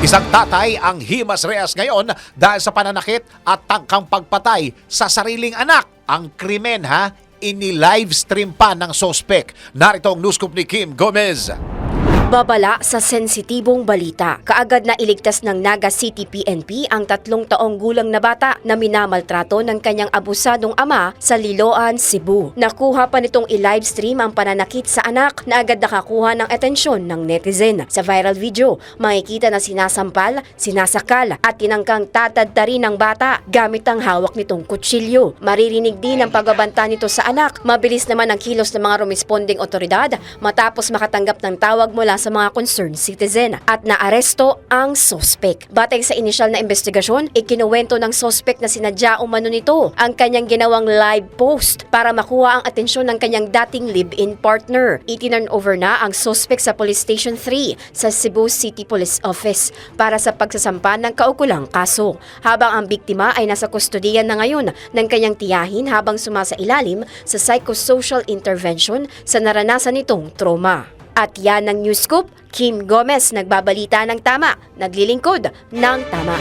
Isang tatay ang himas reas ngayon dahil sa pananakit at tangkang pagpatay sa sariling anak. Ang krimen ha, ini-livestream pa ng sospek. Narito ang news ni Kim Gomez. Babala sa sensitibong balita. Kaagad na iligtas ng Naga City PNP ang tatlong taong gulang na bata na minamaltrato ng kanyang abusadong ama sa Liloan, Cebu. Nakuha pa nitong i-livestream ang pananakit sa anak na agad nakakuha ng atensyon ng netizen. Sa viral video, makikita na sinasampal, sinasakal at tinangkang tatadtari ng bata gamit ang hawak nitong kutsilyo. Maririnig din ang pagbabanta nito sa anak. Mabilis naman ang kilos ng mga rumesponding otoridad matapos makatanggap ng tawag mula sa mga concerned citizen at naaresto ang sospek. Batay sa inisyal na investigasyon, ikinuwento ng sospek na sinadya umano nito ang kanyang ginawang live post para makuha ang atensyon ng kanyang dating live-in partner. Itinurn over na ang sospek sa Police Station 3 sa Cebu City Police Office para sa pagsasampa ng kaukulang kaso. Habang ang biktima ay nasa kustodiyan na ngayon ng kanyang tiyahin habang sumasa ilalim sa psychosocial intervention sa naranasan nitong trauma. At yan ang News Scoop, Kim Gomez nagbabalita ng tama, naglilingkod ng tama.